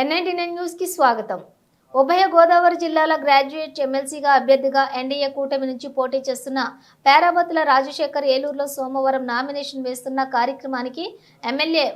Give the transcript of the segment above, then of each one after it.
NIT న్యూస్కి స్వాగతం. ఉభయ గోదావరి జిల్లాల గ్రాడ్యుయేట్ ఎమ్మెల్సీగా అభ్యర్థిగా ఎన్డీఏ కూటమి నుంచి పోటీ చేస్తున్న పేరాబతుల రాజశేఖర్ ఏలూరులో సోమవారం నామినేషన్ వేస్తున్న కార్యక్రమానికి ఎమ్మెల్యే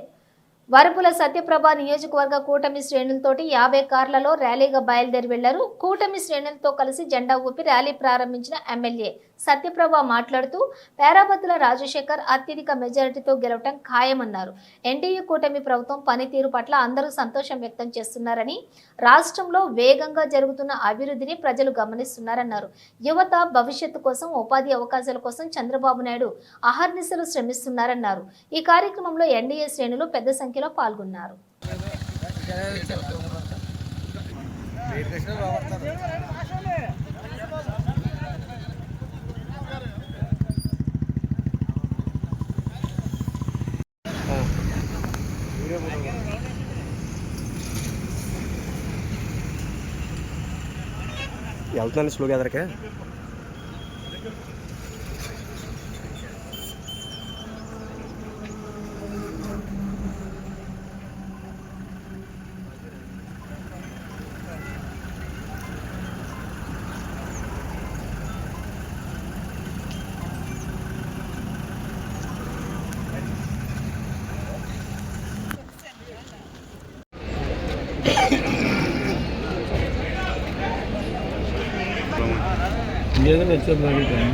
వరపుల సత్యప్రభ నియోజకవర్గ కూటమి శ్రేణులతోటి యాభై కార్లలో ర్యాలీగా బయలుదేరి వెళ్ళారు. కూటమి శ్రేణులతో కలిసి జెండా ఊపి ర్యాలీ ప్రారంభించిన ఎమ్మెల్యే సత్యప్రభ మాట్లాడుతూ పేరాబతుల రాజశేఖర్ అత్యధిక మెజారిటీతో గెలవటం ఖాయమన్నారు. ఎన్డీఏ కూటమి ప్రభుత్వం పనితీరు పట్ల అందరూ సంతోషం వ్యక్తం చేస్తున్నారని రాష్ట్రంలో వేగంగా జరుగుతున్న అభివృద్ధిని ప్రజలు గమనిస్తున్నారన్నారు. యువత భవిష్యత్తు కోసం ఉపాధి అవకాశాల కోసం చంద్రబాబు నాయుడు అహర్నిశలు శ్రమిస్తున్నారన్నారు. ఈ కార్యక్రమంలో ఎన్డీఏ శ్రేణులు పెద్ద సంఖ్యలో పాల్గొన్నారు. వెళ్తున్నాను స్లోగా ఎదరకే ఏదైనా వచ్చేది అడుగుతాను